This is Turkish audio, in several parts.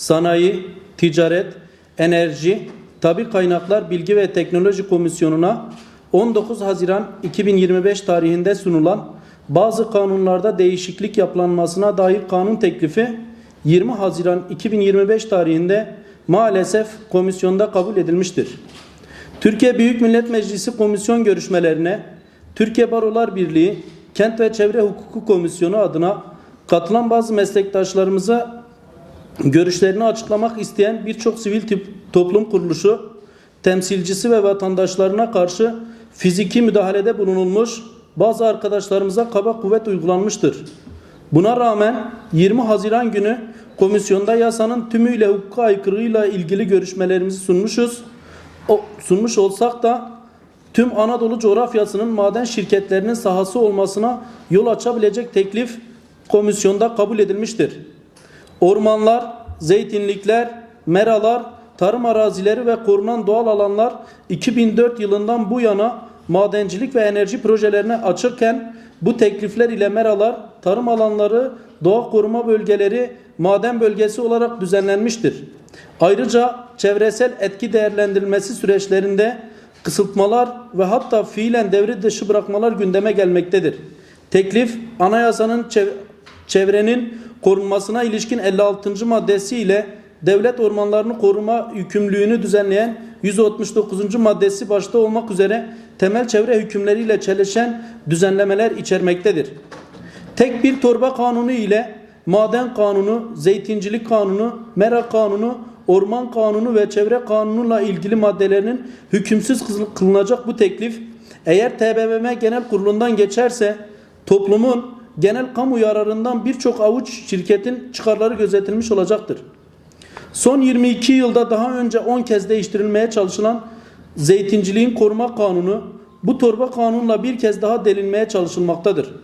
Sanayi, Ticaret, Enerji, Tabi Kaynaklar Bilgi ve Teknoloji Komisyonu'na 19 Haziran 2025 tarihinde sunulan bazı kanunlarda değişiklik yapılanmasına dair kanun teklifi 20 Haziran 2025 tarihinde maalesef komisyonda kabul edilmiştir. Türkiye Büyük Millet Meclisi komisyon görüşmelerine Türkiye Barolar Birliği Kent ve Çevre Hukuku Komisyonu adına katılan bazı meslektaşlarımıza görüşlerini açıklamak isteyen birçok sivil tip toplum kuruluşu temsilcisi ve vatandaşlarına karşı fiziki müdahalede bulunulmuş bazı arkadaşlarımıza kaba kuvvet uygulanmıştır. Buna rağmen 20 Haziran günü komisyonda yasanın tümüyle hukuka aykırılığıyla ilgili görüşmelerimizi sunmuşuz. O, sunmuş olsak da tüm Anadolu coğrafyasının maden şirketlerinin sahası olmasına yol açabilecek teklif komisyonda kabul edilmiştir. Ormanlar, zeytinlikler, meralar, tarım arazileri ve korunan doğal alanlar 2004 yılından bu yana madencilik ve enerji projelerine açırken bu teklifler ile meralar, tarım alanları, doğa koruma bölgeleri maden bölgesi olarak düzenlenmiştir. Ayrıca çevresel etki değerlendirilmesi süreçlerinde kısıtmalar ve hatta fiilen devre dışı bırakmalar gündeme gelmektedir. Teklif anayasanın çev- çevrenin korunmasına ilişkin 56. maddesi ile devlet ormanlarını koruma yükümlülüğünü düzenleyen 169. maddesi başta olmak üzere temel çevre hükümleriyle çelişen düzenlemeler içermektedir. Tek bir torba kanunu ile maden kanunu, zeytincilik kanunu, mera kanunu, orman kanunu ve çevre kanunuyla ilgili maddelerinin hükümsüz kıl- kılınacak bu teklif eğer TBMM Genel Kurulu'ndan geçerse toplumun genel kamu yararından birçok avuç şirketin çıkarları gözetilmiş olacaktır. Son 22 yılda daha önce 10 kez değiştirilmeye çalışılan zeytinciliğin koruma kanunu bu torba kanunla bir kez daha delinmeye çalışılmaktadır.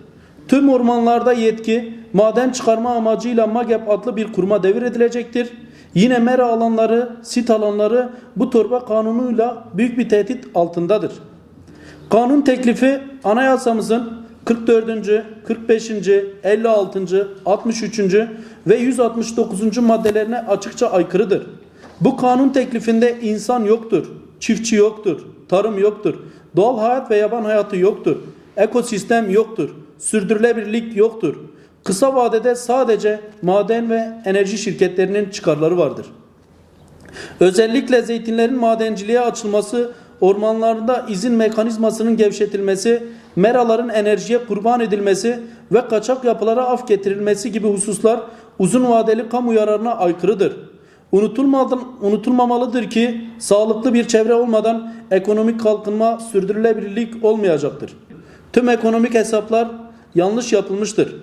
Tüm ormanlarda yetki maden çıkarma amacıyla MAGEP adlı bir kuruma devredilecektir. Yine mera alanları, sit alanları bu torba kanunuyla büyük bir tehdit altındadır. Kanun teklifi anayasamızın 44. 45. 56. 63. ve 169. maddelerine açıkça aykırıdır. Bu kanun teklifinde insan yoktur, çiftçi yoktur, tarım yoktur, doğal hayat ve yaban hayatı yoktur, ekosistem yoktur, sürdürülebilirlik yoktur. Kısa vadede sadece maden ve enerji şirketlerinin çıkarları vardır. Özellikle zeytinlerin madenciliğe açılması, ormanlarda izin mekanizmasının gevşetilmesi, meraların enerjiye kurban edilmesi ve kaçak yapılara af getirilmesi gibi hususlar uzun vadeli kamu yararına aykırıdır. Unutulmamalıdır ki sağlıklı bir çevre olmadan ekonomik kalkınma sürdürülebilirlik olmayacaktır. Tüm ekonomik hesaplar yanlış yapılmıştır.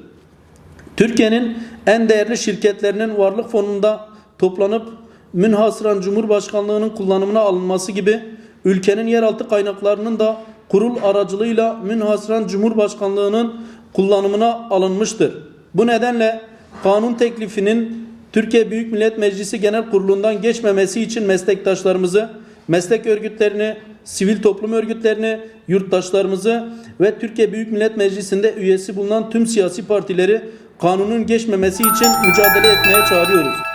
Türkiye'nin en değerli şirketlerinin varlık fonunda toplanıp münhasıran Cumhurbaşkanlığının kullanımına alınması gibi ülkenin yeraltı kaynaklarının da kurul aracılığıyla münhasıran Cumhurbaşkanlığının kullanımına alınmıştır. Bu nedenle kanun teklifinin Türkiye Büyük Millet Meclisi Genel Kurulu'ndan geçmemesi için meslektaşlarımızı, meslek örgütlerini, sivil toplum örgütlerini, yurttaşlarımızı ve Türkiye Büyük Millet Meclisi'nde üyesi bulunan tüm siyasi partileri kanunun geçmemesi için mücadele etmeye çağırıyoruz.